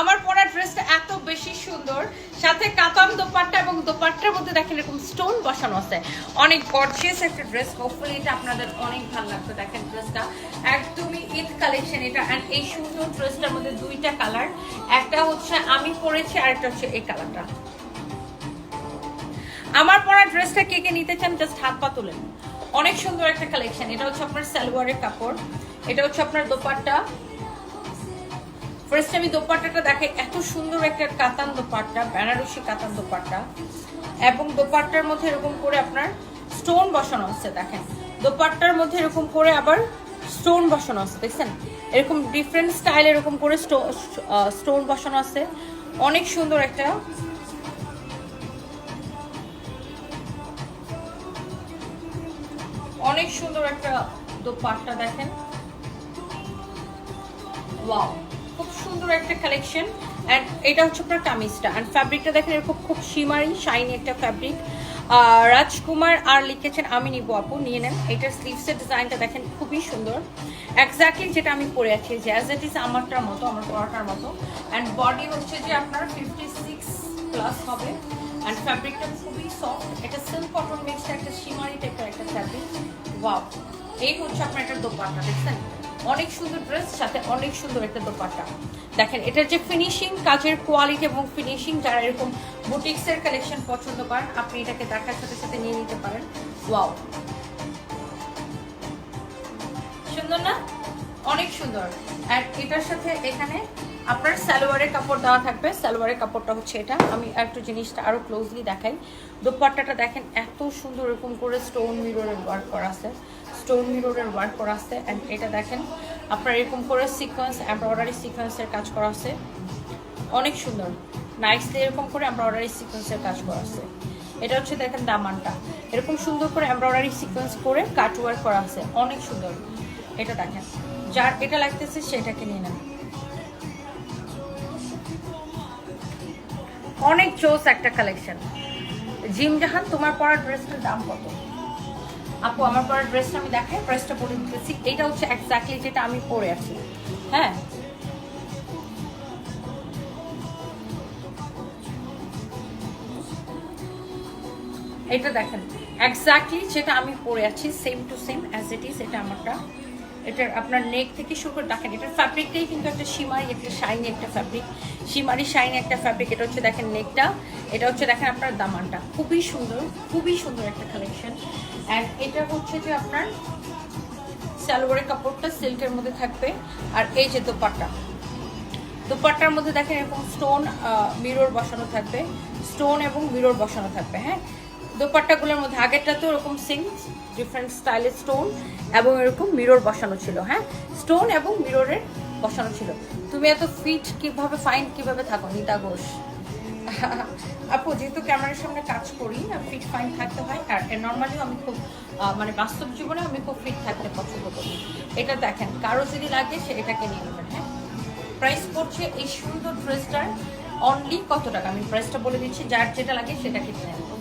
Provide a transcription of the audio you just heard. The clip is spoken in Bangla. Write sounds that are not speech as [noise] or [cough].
আমার পরা ড্রেসটা এত বেশি সুন্দর। সাথে কাতান দোপাট্টা এবং দোপাট্টার মধ্যে দেখেন এরকম স্টোন বসানো আছে। অনেক গর্জিয়াস একটা ড্রেস হোপফুলি এটা আপনাদের অনেক ভালো লাগবে দেখেন ড্রেসটা একদমই ঈদ কালেকশন এটা। অ্যান্ড এই সুন্দর ড্রেসটার মধ্যে দুইটা কালার একটা হচ্ছে আমি পরেছি আর একটা হচ্ছে এই কালারটা আমার পরা ড্রেসটা কে কে নিতে চান জাস্ট হাত পা তুলেন অনেক সুন্দর একটা কালেকশন এটা হচ্ছে আপনার সালোয়ারের কাপড়। এটা হচ্ছে আপনার দোপাট্টা। ফার্স্ট আমি দোপাট্টাটা দেখে এত সুন্দর একটা কাতান দোপাট্টা, বেনারসি কাতান দোপাট্টা। এবং দোপাট্টার মধ্যে এরকম করে আপনার স্টোন বসানো আছে, দেখেন। দোপাট্টার মধ্যে এরকম করে আবার স্টোন বসানো আছে, দেখছেন? এরকম ডিফারেন্ট স্টাইল এরকম করে স্টোন বসানো আছে। অনেক সুন্দর একটা অনেক সুন্দর একটা দোপাট্টা, দেখেন। ওয়াও সুন্দর একটা কালেকশন অ্যান্ড এটা হচ্ছে আপনার কামিজটা। অ্যান্ড ফ্যাব্রিকটা দেখেন, এরকম খুব শিমারি শাইনি একটা ফ্যাব্রিক রাজকুমার আর লিখেছেন আমি নিবো আপু, নিয়ে নেন। এটার স্লিভসের ডিজাইনটা দেখেন, খুবই সুন্দর। এক্স্যাক্টলি যেটা আমি পরে আছি, যে অ্যাজ ইট ইজ আমারটার মতো, আমার পড়াটার মতো। অ্যান্ড বডি হচ্ছে যে আপনার ফিফটি সিক্স প্লাস হবে। অ্যান্ড ফ্যাব্রিকটা খুবই সফট এটা সিল্ক কটন মিক্সড একটা শিমারি টাইপের একটা ফ্যাব্রিক ওয়াও এই হচ্ছে আপনার একটা দোপাট্টা, দেখছেন? অনেক সুন্দর ড্রেস সাথে অনেক সুন্দর একটা দোপাট্টা। দেখেন, এটার যে ফিনিশিং কাজের কোয়ালিটি এবং ফিনিশিং যারা এরকম বুটিক্সের কালেকশন পছন্দ করেন, আপনি এটাকে দেখার সাথে সাথে নিয়ে নিতে পারেন। ওয়াও সুন্দর না? অনেক সুন্দর। আর এটার সাথে এখানে আপনার সালোয়ারের কাপড় দেওয়া থাকবে। সালোয়ারের কাপড়টা হচ্ছে এটা। আমি একটু জিনিসটা আরও ক্লোজলি দেখাই। দোপাট্টাটা দেখেন, এত সুন্দর এরকম করে স্টোন মিররের ওয়ার্ক করা আছে। স্টোন মিররের ওয়ার্ক করা আছে অ্যান্ড এটা দেখেন, আপনার এরকম করে সিকোয়েন্স এমব্রয়ডারি সিকোয়েন্সের কাজ করা আছে। অনেক সুন্দর। নাইসলি এরকম করে এমব্রয়ডারি সিকোয়েন্সের কাজ করা আছে। এটা হচ্ছে দেখেন দামানটা। এরকম সুন্দর করে এমব্রয়ডারি সিকোয়েন্স করে কাট ওয়ার্ক করা আছে। অনেক সুন্দর। এটা দেখেন। যার এটা লাগতেছে সেটাকে নিয়ে নেন। অনেক চোস একটা কালেকশন জিম জাহান, তোমার পরা ড্রেসটার দাম কত? আপু, আমার পরা ড্রেসটা আমি দেখাই ড্রেসটা পরে দিতেছি। এটা হচ্ছে এক্স্যাক্টলি যেটা আমি পরে আছি। হ্যাঁ? এটা দেখেন এক্স্যাক্টলি যেটা আমি পরে আছি same to same as it is এটা আমারটা। এটার আপনার নেক থেকে শুরু করে, দেখেন, এটার ফ্যাব্রিকটাই কিন্তু একটা সীমারি একটা শাইনি একটা ফ্যাব্রিক সীমারি শাইনি একটা ফ্যাব্রিক এটা হচ্ছে, দেখেন নেকটা এটা হচ্ছে, দেখেন, আপনার দামানটা। খুবই সুন্দর খুবই সুন্দর একটা কালেকশন অ্যান্ড এটা হচ্ছে যে আপনার সালোয়ারের কাপড়টা সিল্কের মধ্যে থাকবে। আর এই যে দোপাট্টা। দোপাট্টার মধ্যে দেখেন এরকম স্টোন মিরর বসানো থাকবে। স্টোন এবং মিরর বসানো থাকবে হ্যাঁ? দোপাট্টাগুলোর মধ্যে আগেরটা তো এরকম সিং ডিফারেন্ট স্টাইলের স্টোন এবং এরকম মিরর বসানো ছিল হ্যাঁ? স্টোন এবং মিররের বসানো ছিল। তুমি এত ফিট কীভাবে ফাইন কীভাবে থাকো, নিতা ঘোষ? [laughs] আপু, যেহেতু ক্যামেরার সামনে কাজ করি ফিট ফাইন থাকতে হয়। আর নর্মালি আমি খুব মানে বাস্তব জীবনে আমি খুব ফিট থাকতে পছন্দ করি। এটা দেখেন, কারও যদি লাগে, সে এটাকে নিয়ে নেবেন হ্যাঁ? প্রাইস পড়ছে এই সুন্দর ড্রেসটার অনলি কত টাকা? আমি প্রাইসটা বলে দিচ্ছি, যার যেটা লাগে সেটাকে কিনে নেবেন।